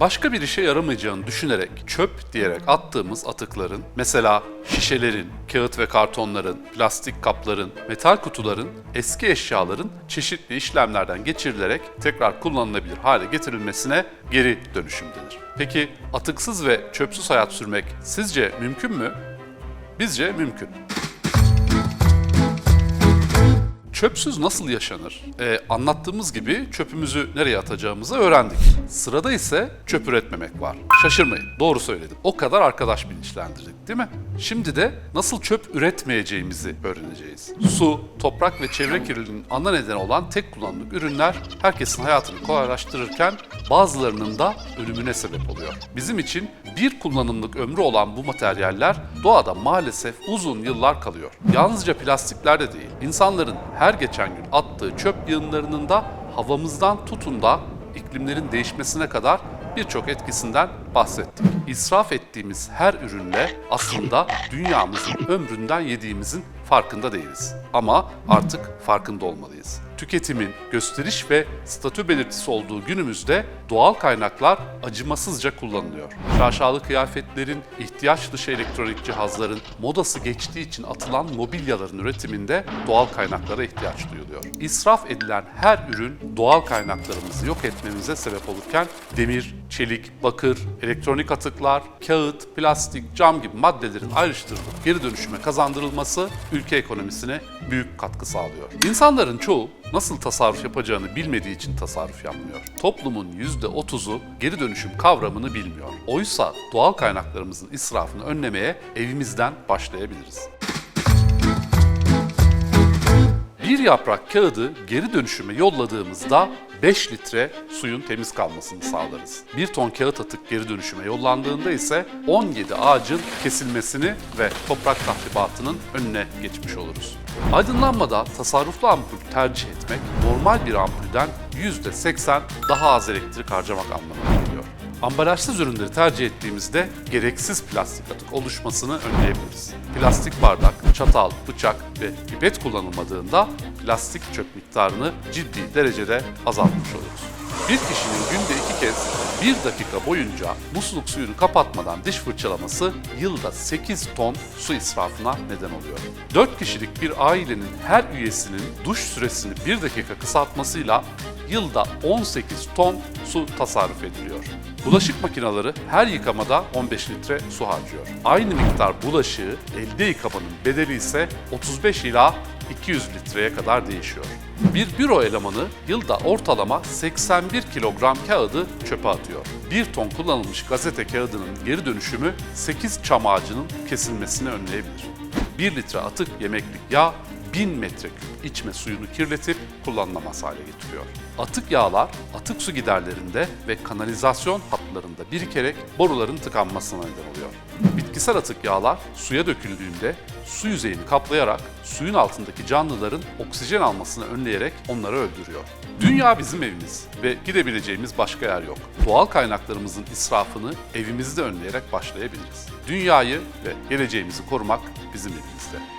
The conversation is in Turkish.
Başka bir işe yaramayacağını düşünerek çöp diyerek attığımız atıkların, mesela şişelerin, kağıt ve kartonların, plastik kapların, metal kutuların, eski eşyaların çeşitli işlemlerden geçirilerek tekrar kullanılabilir hale getirilmesine geri dönüşüm denir. Peki atıksız ve çöpsüz hayat sürmek sizce mümkün mü? Bizce mümkün. Çöpsüz nasıl yaşanır? Ee, anlattığımız gibi çöpümüzü nereye atacağımızı öğrendik. Sırada ise çöp üretmemek var. Şaşırmayın, doğru söyledim. O kadar arkadaş bilinçlendirdik değil mi? Şimdi de nasıl çöp üretmeyeceğimizi öğreneceğiz. Su, toprak ve çevre kirliliğinin ana nedeni olan tek kullanımlık ürünler herkesin hayatını kolaylaştırırken bazılarının da ölümüne sebep oluyor. Bizim için bir kullanımlık ömrü olan bu materyaller doğada maalesef uzun yıllar kalıyor. Yalnızca plastiklerde değil, insanların her geçen gün attığı çöp yığınlarının da havamızdan tutun da iklimlerin değişmesine kadar birçok etkisinden bahsettik. İsraf ettiğimiz her ürünle aslında dünyamızın ömründen yediğimizin farkında değiliz. Ama artık farkında olmalıyız. Tüketimin gösteriş ve statü belirtisi olduğu günümüzde doğal kaynaklar acımasızca kullanılıyor. Şaşalı kıyafetlerin, ihtiyaç dışı elektronik cihazların, modası geçtiği için atılan mobilyaların üretiminde doğal kaynaklara ihtiyaç duyuluyor. İsraf edilen her ürün doğal kaynaklarımızı yok etmemize sebep olurken demir, çelik, bakır, elektronik atıklar, kağıt, plastik, cam gibi maddelerin ayrıştırılıp geri dönüşüme kazandırılması ülke ekonomisine büyük katkı sağlıyor. İnsanların çoğu nasıl tasarruf yapacağını bilmediği için tasarruf yapmıyor. Toplumun %30'u geri dönüşüm kavramını bilmiyor. Oysa doğal kaynaklarımızın israfını önlemeye evimizden başlayabiliriz. Bir yaprak kağıdı geri dönüşüme yolladığımızda 5 litre suyun temiz kalmasını sağlarız. Bir ton kağıt atık geri dönüşüme yollandığında ise 17 ağacın kesilmesini ve toprak tahribatının önüne geçmiş oluruz. Aydınlanmada tasarruflu ampul tercih etmek normal bir ampulden %80 daha az elektrik harcamak anlamına geliyor. Ambalajsız ürünleri tercih ettiğimizde gereksiz plastik atık oluşmasını önleyebiliriz. Plastik bardak, çatal, bıçak ve pipet kullanılmadığında plastik çöp miktarını ciddi derecede azaltmış oluruz. Bir kişinin günde iki kez bir dakika boyunca musluk suyunu kapatmadan diş fırçalaması yılda 8 ton su israfına neden oluyor. 4 kişilik bir ailenin her üyesinin duş süresini bir dakika kısaltmasıyla yılda 18 ton su tasarruf ediliyor. Bulaşık makineleri her yıkamada 15 litre su harcıyor. Aynı miktar bulaşığı elde yıkamanın bedeli ise 35 ila 200 litreye kadar değişiyor. Bir büro elemanı yılda ortalama 81 kilogram kağıdı çöpe atıyor. Bir ton kullanılmış gazete kağıdının geri dönüşümü 8 çam ağacının kesilmesini önleyebilir. 1 litre atık yemeklik yağ 1000 metreküp içme suyunu kirletip kullanılamaz hale getiriyor. Atık yağlar atık su giderlerinde ve kanalizasyon hatlarında birikerek boruların tıkanmasına neden oluyor. Bitkisel atık yağlar suya döküldüğünde su yüzeyini kaplayarak suyun altındaki canlıların oksijen almasını önleyerek onları öldürüyor. Dünya bizim evimiz ve gidebileceğimiz başka yer yok. Doğal kaynaklarımızın israfını evimizde önleyerek başlayabiliriz. Dünyayı ve geleceğimizi korumak bizim elimizde.